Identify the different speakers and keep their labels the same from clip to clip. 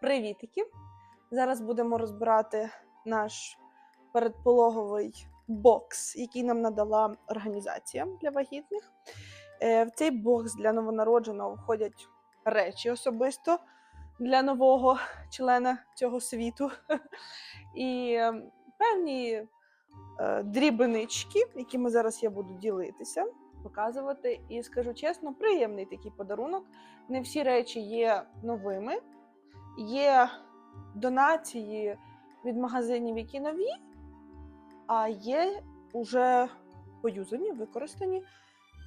Speaker 1: Привітики! Зараз будемо розбирати наш передпологовий бокс, який нам надала організація для вагітних. Е, В цей бокс для новонародженого входять речі особисто для нового члена цього світу. І е, певні е, дрібнички, якими зараз я буду ділитися, показувати. І скажу чесно, приємний такий подарунок. Не всі речі є новими. Є донації від магазинів, які нові, а є вже поюзані, використані,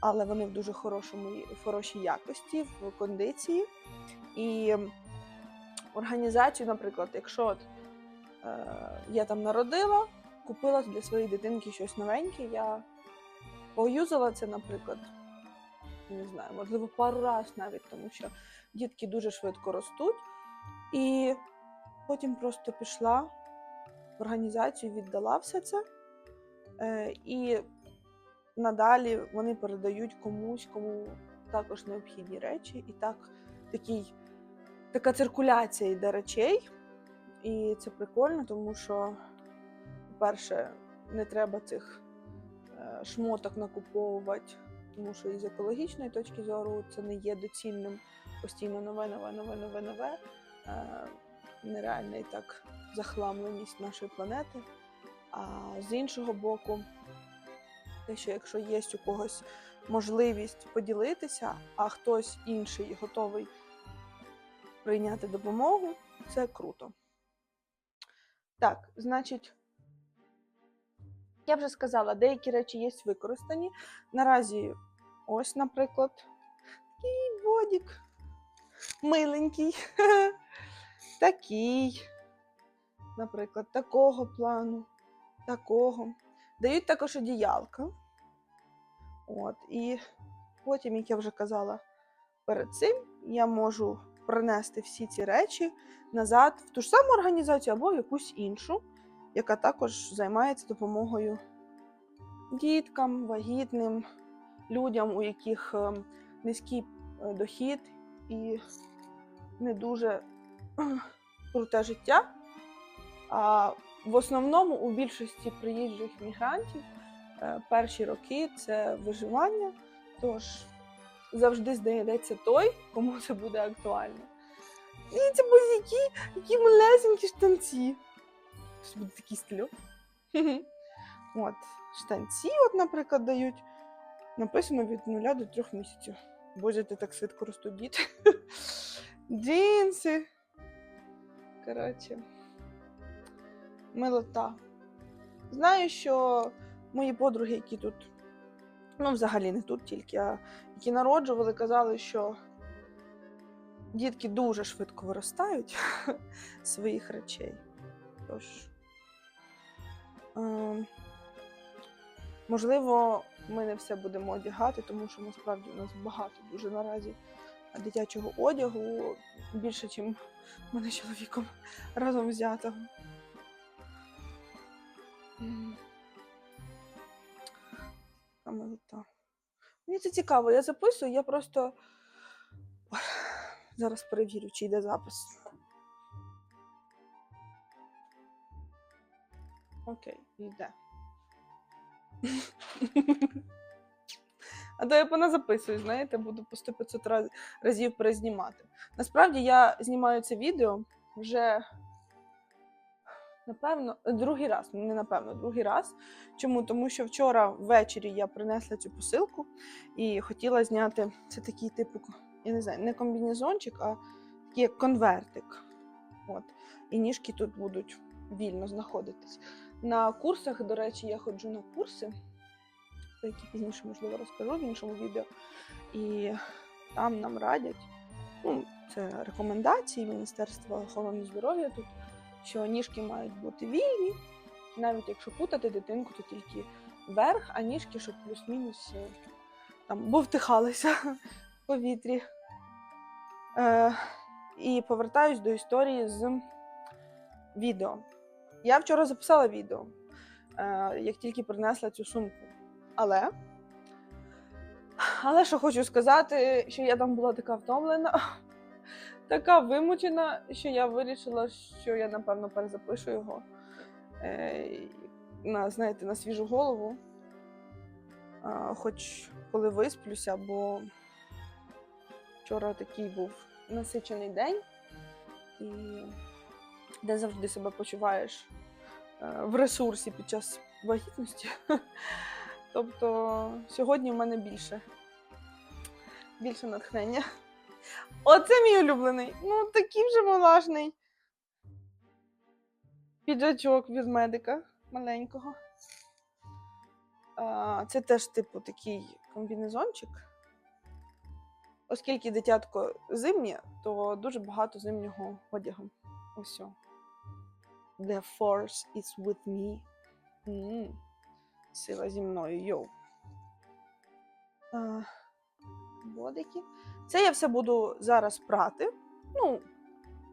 Speaker 1: але вони в дуже хорошому, в хорошій якості, в кондиції. І організацію, наприклад, якщо от, е, я там народила, купила для своєї дитинки щось новеньке, я поюзала це, наприклад, не знаю, можливо, пару разів навіть, тому що дітки дуже швидко ростуть. І потім просто пішла в організацію, віддала все це. Е, і надалі вони передають комусь, кому також необхідні речі. І так такий, така циркуляція йде речей. І це прикольно, тому що, по-перше, не треба цих е, шмоток накуповувати, тому що із екологічної точки зору це не є доцільним постійно нове, нове, нове, нове, нове. Е, нереальна і так захламленість нашої планети. А з іншого боку, те, що якщо є у когось можливість поділитися, а хтось інший готовий прийняти допомогу, це круто. Так, значить, я вже сказала, деякі речі є використані. Наразі, ось, наприклад, такий водік миленький. Такий, наприклад, такого плану, такого. Дають також одіялка. От, і потім, як я вже казала перед цим, я можу принести всі ці речі назад в ту ж саму організацію або в якусь іншу, яка також займається допомогою діткам, вагітним, людям, у яких е, низький е, дохід і не дуже круте життя. А в основному у більшості приїжджих мігрантів е, перші роки це виживання. Тож завжди знайдеться той, кому це буде актуально. Це бузяки, які малесенькі штанці. Це буде такий стильок. От, штанці, от, наприклад, дають. Написано від 0 до 3 місяців. Боже, ти так швидко ростуть діти. Джинси. Коротше, милота. Знаю, що мої подруги, які тут, ну, взагалі не тут тільки, а які народжували, казали, що дітки дуже швидко виростають своїх речей. Тож, е, можливо, ми не все будемо одягати, тому що насправді у нас багато дуже наразі дитячого одягу більше, ніж мене чоловіком разом взятого. Мені це цікаво, я записую, я просто зараз перевірю, чи йде запис. Окей, йде. А то я поназаписую, знаєте, буду по 100-500 раз- разів перезнімати. Насправді я знімаю це відео вже напевно другий раз. Не напевно, другий раз. Чому? Тому що вчора ввечері я принесла цю посилку і хотіла зняти це такий типу, я не знаю, не комбінезончик, а такий як конвертик. От. І ніжки тут будуть вільно знаходитись. На курсах, до речі, я ходжу на курси, про які пізніше, можливо, розкажу в іншому відео. І там нам радять, ну, це рекомендації Міністерства охорони здоров'я тут, що ніжки мають бути вільні, навіть якщо путати дитинку, то тільки верх, а ніжки, щоб плюс-мінус е, там бовтихалися в повітрі. Е, і повертаюсь до історії з відео. Я вчора записала відео, е, як тільки принесла цю сумку. Але. Але що хочу сказати, що я там була така втомлена, така вимучена, що я вирішила, що я напевно перезапишу його. Е, на, знаєте, на свіжу голову. Хоч коли висплюся, бо вчора такий був насичений день, і де завжди себе почуваєш е, в ресурсі під час вагітності. Тобто сьогодні в мене більше. Більше натхнення. Оце мій улюблений. Ну, такий вже малашний. Піджачок від медика маленького. Це теж, типу, такий комбінезончик. Оскільки дитятко зимнє, то дуже багато зимнього одягу. Ось. The force is with me. М, Сила зі мною, йоу. А, Бодики. Це я все буду зараз прати. Ну,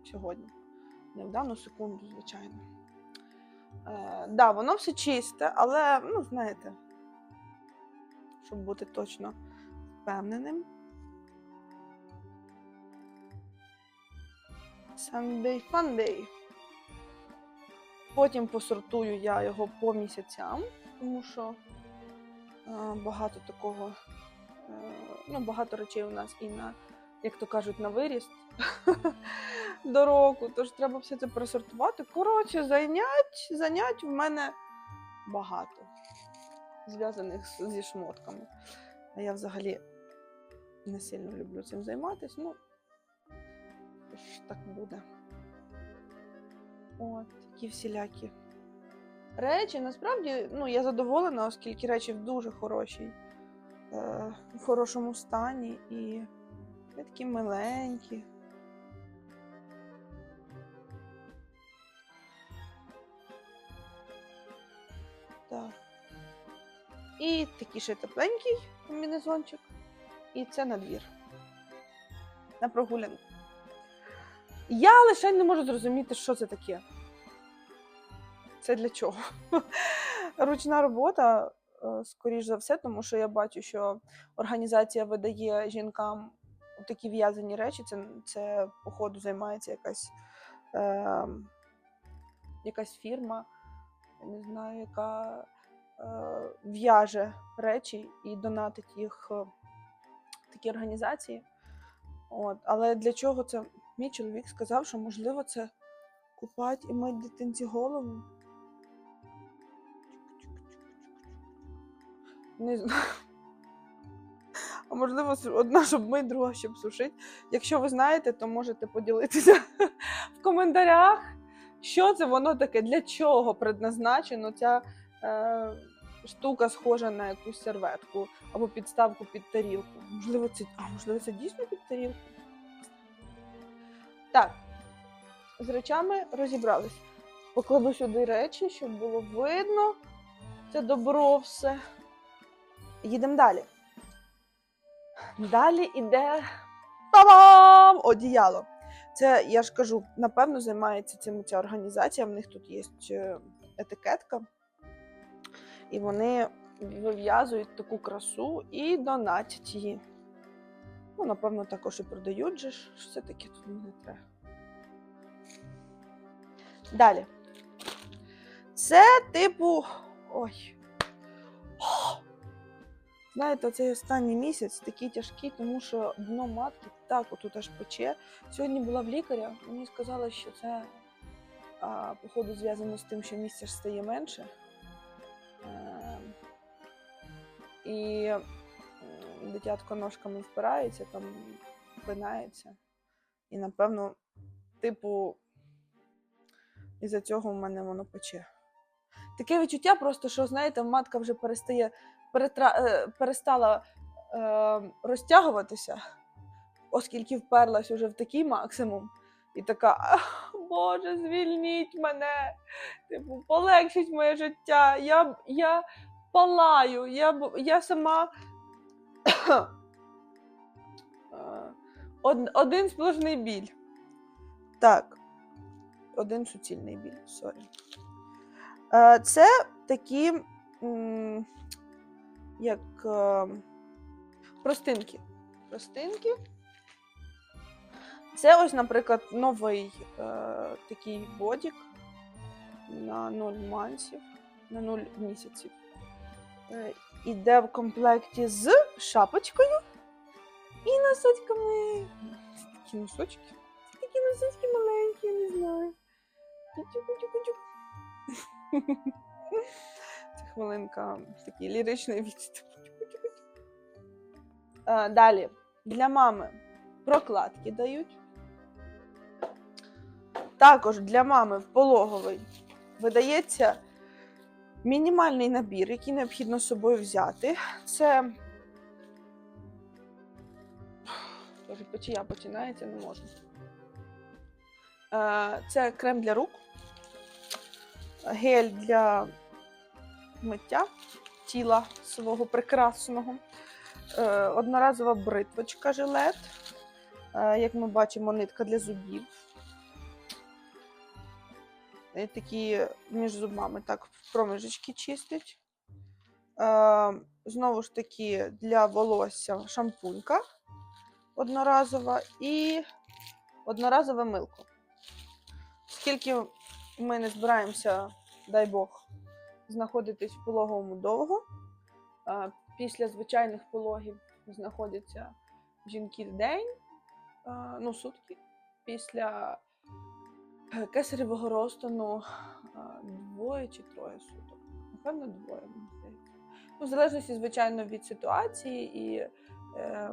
Speaker 1: сьогодні. Не в дану секунду, звичайно. Е, да, воно все чисте, але, ну, знаєте, щоб бути точно впевненим. Sunday Funday. Потім посортую я його по місяцям, тому що е, багато такого, е, ну, багато речей у нас і на, як то кажуть, на виріст до року. Тож треба все це просортувати. Коротше, занять, занять в мене багато, зв'язаних зі шмотками. А я взагалі не сильно люблю цим займатися. Ну, так буде. От, такі всілякі речі. Насправді, ну, я задоволена, оскільки речі в дуже хорошій, е, в хорошому стані і такі миленькі. Так. І такий ще тепленький комбінезончик. І це на двір. На прогулянку. Я лише не можу зрозуміти, що це таке. Це для чого? Ручна робота, е, скоріш за все, тому що я бачу, що організація видає жінкам такі в'язані речі. Це, це походу, займається якась, е, якась фірма, я не знаю, яка е, в'яже речі і донатить їх е, такі організації. От. Але для чого це? Мій чоловік сказав, що можливо це купать і мить дитинці голову. Не знаю. А можливо, одна, щоб мить, друга, щоб сушити. Якщо ви знаєте, то можете поділитися в коментарях, що це воно таке, для чого предназначено ця е, штука, схожа на якусь серветку або підставку під тарілку. Можливо, це, а можливо, це дійсно під тарілку? Так, з речами розібрались. Покладу сюди речі, щоб було видно. Це добро все. Їдемо далі. Далі іде Та-дам! одіяло. Це, я ж кажу, напевно, займається цим ця організація. В них тут є е, етикетка. І вони вив'язують таку красу і донатять її. Ну, напевно, також і продають же ж. Це таке тут не треба. Далі. Це типу. Ой. Знаєте, цей останній місяць такий тяжкий, тому що дно матки так отут аж пече. Сьогодні була в лікаря, мені сказали, що це а, походу зв'язано з тим, що місця ж стає менше. Е, і дитятко ножками впирається, там пинається. І напевно, типу, із-за цього в мене воно пече. Таке відчуття просто, що, знаєте, матка вже перестає, перестала е, розтягуватися, оскільки вперлась уже в такий максимум. І така, Боже, звільніть мене, типу, полегшіть моє життя. Я, я палаю, я, я сама Е, од, один сплошний біль. Так, один суцільний біль, сорі. Е, Це такі, м, як е, простинки. Простинки. Це ось, наприклад, новий е, такий бодік на 0 мансів, на 0 місяців. Е, іде в комплекті з шапочкою і носочками. Це такі носочки. Це такі носочки маленькі, я не знаю. Кутю-кутю-кутю. Хвилинка такий ліричний відступ. Е, Далі для мами прокладки дають. Також для мами в пологовий видається мінімальний набір, який необхідно з собою взяти. Це. Боже, печія починається, не можу. Е, Це крем для рук, гель для миття тіла свого прекрасного, е, одноразова бритвочка жилет. Е, Як ми бачимо, нитка для зубів. Е, Такі між зубами так проміжечки чистить. Знову ж таки, для волосся шампунька одноразова і одноразове милко. Оскільки ми не збираємося, дай Бог, знаходитись в пологовому довго, після звичайних пологів знаходяться жінки день, ну, сутки. Після е, кесаревого розтину двоє чи троє суток. Напевно, двоє. Ну, в залежності, звичайно, від ситуації і е,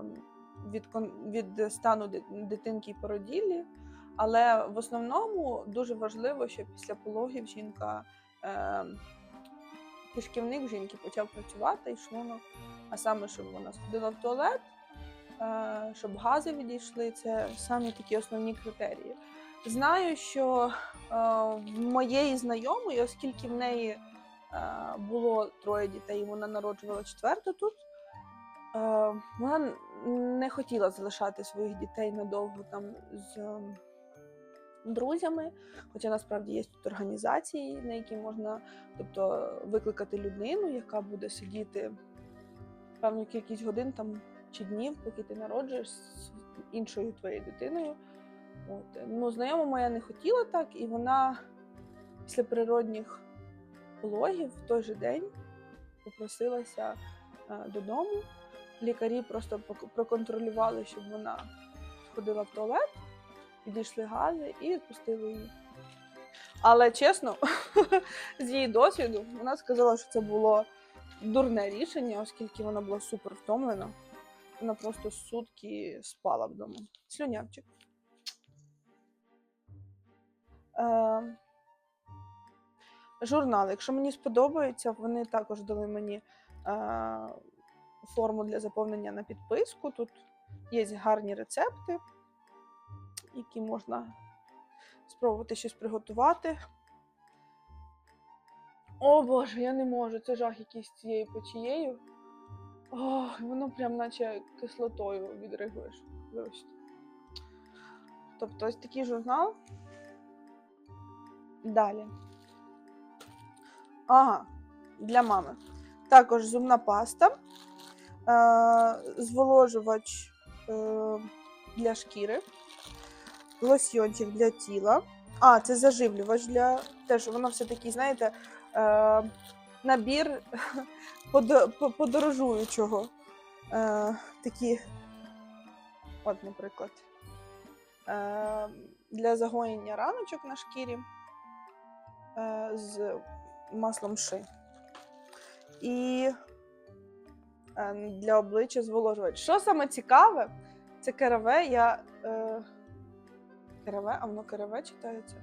Speaker 1: від, від стану дитинки і породіллі. Але в основному дуже важливо, щоб після пологів жінка е, кишківник жінки почав працювати і шлунок, а саме, щоб вона сходила в туалет, е, щоб гази відійшли. Це самі такі основні критерії. Знаю, що е, в моєї знайомої, оскільки в неї е, було троє дітей, вона народжувала четверту тут. Вона не хотіла залишати своїх дітей надовго там з друзями. Хоча насправді є тут організації, на які можна тобто, викликати людину, яка буде сидіти певну кількість годин там, чи днів, поки ти народжуєш з іншою твоєю дитиною. От. Ну, знайома моя не хотіла так, і вона після природних пологів в той же день попросилася е, додому. Лікарі просто проконтролювали, щоб вона сходила в туалет, підійшли гази і відпустили її. Але чесно, з її досвіду, вона сказала, що це було дурне рішення, оскільки вона була супер втомлена. Вона просто сутки спала вдома. Слюнявчик. Е, журнали. Якщо мені сподобається, вони також дали мені е, форму для заповнення на підписку. Тут є гарні рецепти, які можна спробувати щось приготувати. О Боже, я не можу. Це жах якийсь цією печією. Ох, воно прям наче кислотою. Вибачте. Тобто ось такий журнал. Далі. Ага, для мами. Також зубна паста, е- зволожувач е- для шкіри, лосьйончик для тіла. А, це заживлювач для. Теж воно все таки, знаєте, е- набір подорожуючого. Е- такі, от, наприклад, е- для загоєння раночок на шкірі е- з маслом ши. І е, для обличчя зволожувач. Що саме цікаве, це кераве. Я. Е, кераве, а воно кераве читається.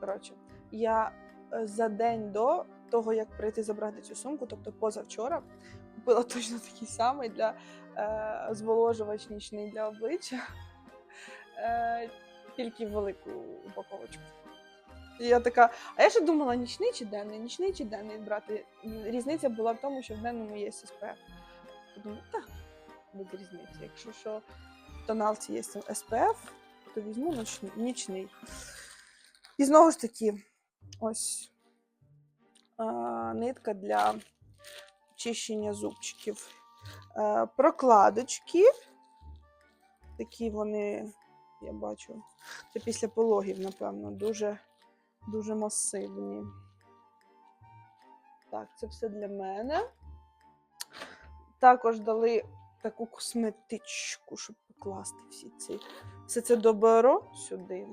Speaker 1: Коротше, я е, за день до того, як прийти забрати цю сумку, тобто позавчора, купила точно такий самий для е, зволожувач нічний для обличчя, е, тільки велику упаковочку. Я така, а я ще думала, нічний чи денний, нічний чи денний брати. Різниця була в тому, що в денному є. Я думаю, так, без різниці. Якщо що тоналці є SPF, то візьму нічний. І знову ж таки, ось а, нитка для чищення зубчиків. Е, прокладочки Такі вони, я бачу, це після пологів, напевно, дуже, дуже масивні. Так, це все для мене. Також дали таку косметичку, щоб покласти всі ці. Все це добро сюди.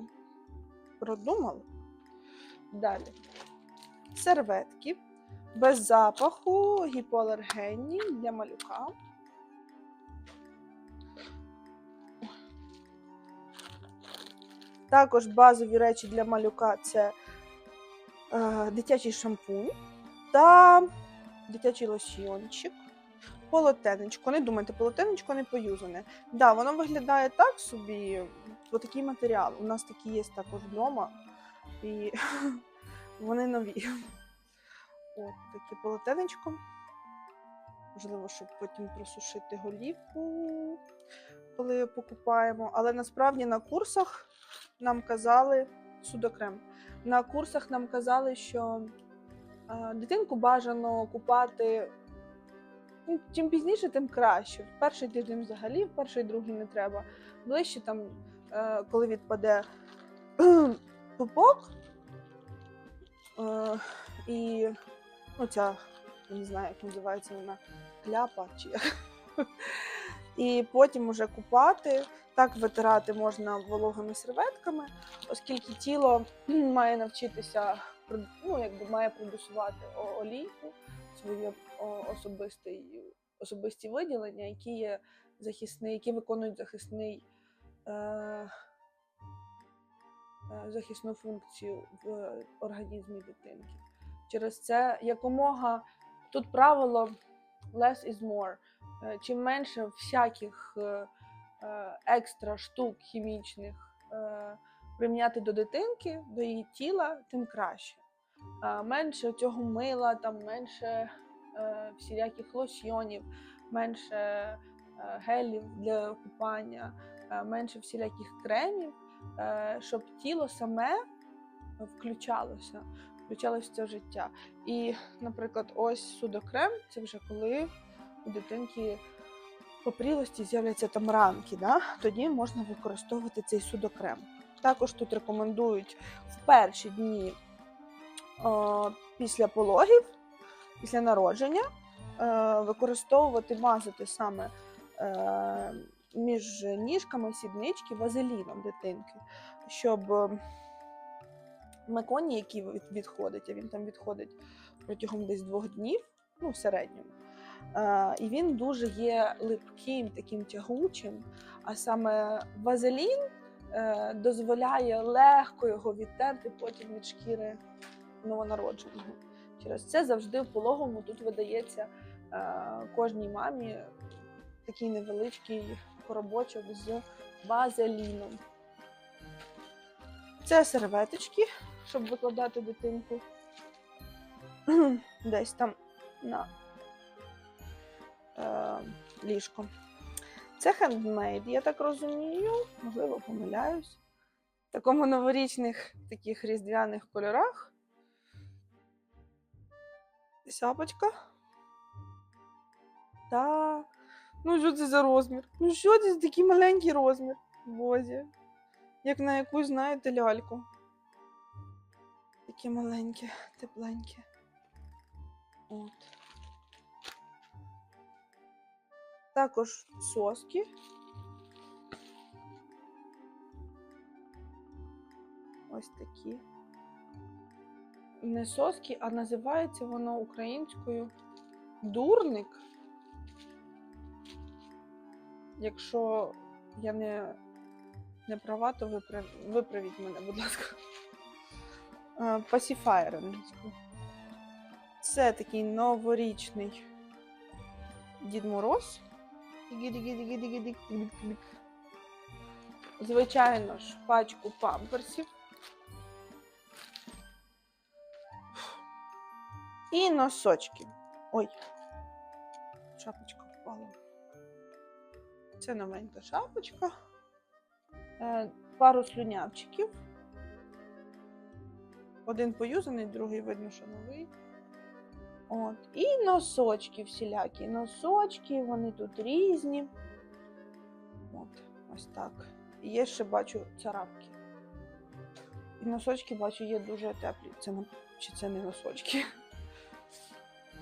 Speaker 1: Продумали. Далі. Серветки без запаху, гіпоалергенні для малюка. Також базові речі для малюка це е, дитячий шампунь та дитячий лосьйончик. Полотенечко. Не думайте, полотенечко не поюзане. Да, воно виглядає так собі, бо такий матеріал. У нас такі є також вдома. І вони нові. От таке полотенечко. Можливо, щоб потім просушити голівку, коли покупаємо. Але насправді на курсах нам казали судокрем. На курсах нам казали, що дитинку бажано купати чим пізніше, тим краще. В перший тиждень взагалі, в перший другий не треба. Ближче там, е, коли відпаде пупок, е, і ну, ця, я не знаю, як називається вона, кляпа чи як. І потім уже купати. Так витирати можна вологими серветками, оскільки тіло має навчитися ну, якби має продусувати олійку, свої о- особисті виділення, які є захисний, які виконують захисний, е, е, захисну функцію в організмі дитинки. Через це якомога тут правило less is more. Е, Чим менше всяких е, екстра штук хімічних приміняти до дитинки, до її тіла, тим краще. Менше цього мила, там менше е, всіляких лосьйонів, менше е, гелів для купання, е, менше всіляких кремів, щоб тіло саме включалося, включалося в це життя. І, наприклад, ось судокрем це вже коли у дитинки по прілості з'являться там ранки, да? тоді можна використовувати цей судокрем. Також тут рекомендують в перші дні після пологів, після народження е, використовувати, мазати саме е, між ніжками сіднички вазеліном дитинки, щоб е, меконі, який відходить, а він там відходить протягом десь двох днів, ну, в середньому. Е, і він дуже є липким, таким тягучим. А саме вазелін е, дозволяє легко його відтерти потім від шкіри новонародженого. Через це завжди в пологовому тут видається е, кожній мамі такий невеличкий коробочок з вазеліном. Це серветочки, щоб викладати дитинку десь там на е, ліжко. Це хендмейд, я так розумію, можливо, помиляюсь. В такому новорічних таких різдвяних кольорах. Сапочка. Та. Ну, що це за розмір? Ну, що це за такий маленький розмір? Бозі. Як на якусь, знаєте, ляльку. Таке маленьке, тепленьке. От. Також соски. Ось такі. Не соски, а називається воно українською дурник. Якщо я не, не права, то виправ... виправіть мене, будь ласка. Е, Pacifier англійською. Це такий новорічний Дід Мороз. Звичайно ж, пачку памперсів. І носочки. Ой, шапочка впала. Це новенька шапочка. Е, Пару слюнявчиків. Один поюзаний, другий видно, що новий. От. І носочки всілякі. Носочки, вони тут різні. От. Ось так. І є ще бачу царапки. І носочки бачу є дуже теплі. Це. Чи це не носочки?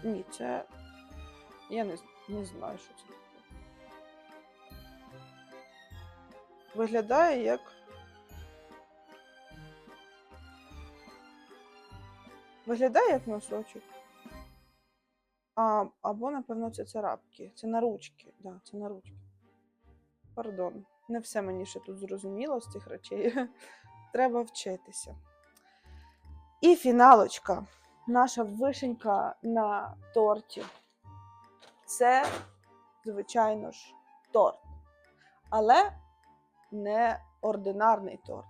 Speaker 1: Ні, це. Я не, не знаю, що це таке. Виглядає як. Виглядає як носочок. А, або, напевно, це царапки. Це на ручки. Да, це на ручки. Пардон. Не все мені ще тут зрозуміло з цих речей. Треба вчитися. І фіналочка. Наша вишенька на торті. Це, звичайно ж, торт. Але не ординарний торт.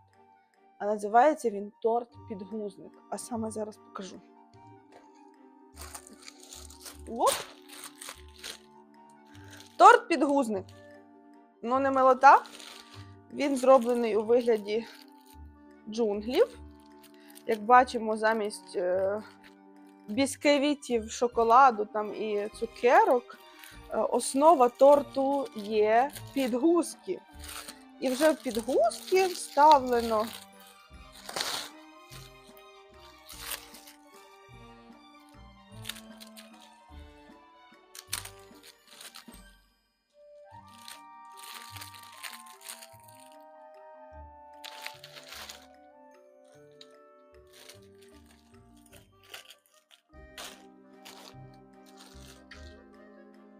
Speaker 1: А називається він торт підгузник. А саме зараз покажу. Оп. Торт підгузник. Ну, не милота. Він зроблений у вигляді джунглів. Як бачимо, замість е, бісквітів, шоколаду там і цукерок, е, основа торту є підгузки. І вже в підгузки вставлено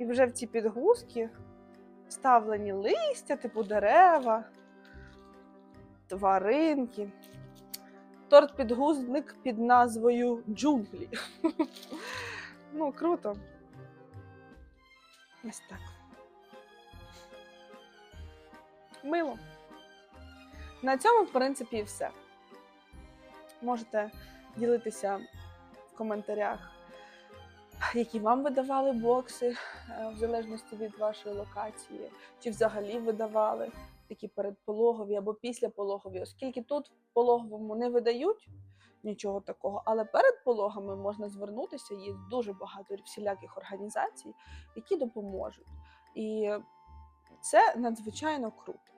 Speaker 1: І вже в ці підгузки вставлені листя, типу дерева, тваринки. Торт підгузник під назвою Джунглі. Ну, круто. Ось так. Мило. На цьому, в принципі, і все. Можете ділитися в коментарях які вам видавали бокси, е, в залежності від вашої локації, чи взагалі видавали такі передпологові або післяпологові, оскільки тут в пологовому не видають нічого такого, але перед пологами можна звернутися, є дуже багато всіляких організацій, які допоможуть. І це надзвичайно круто.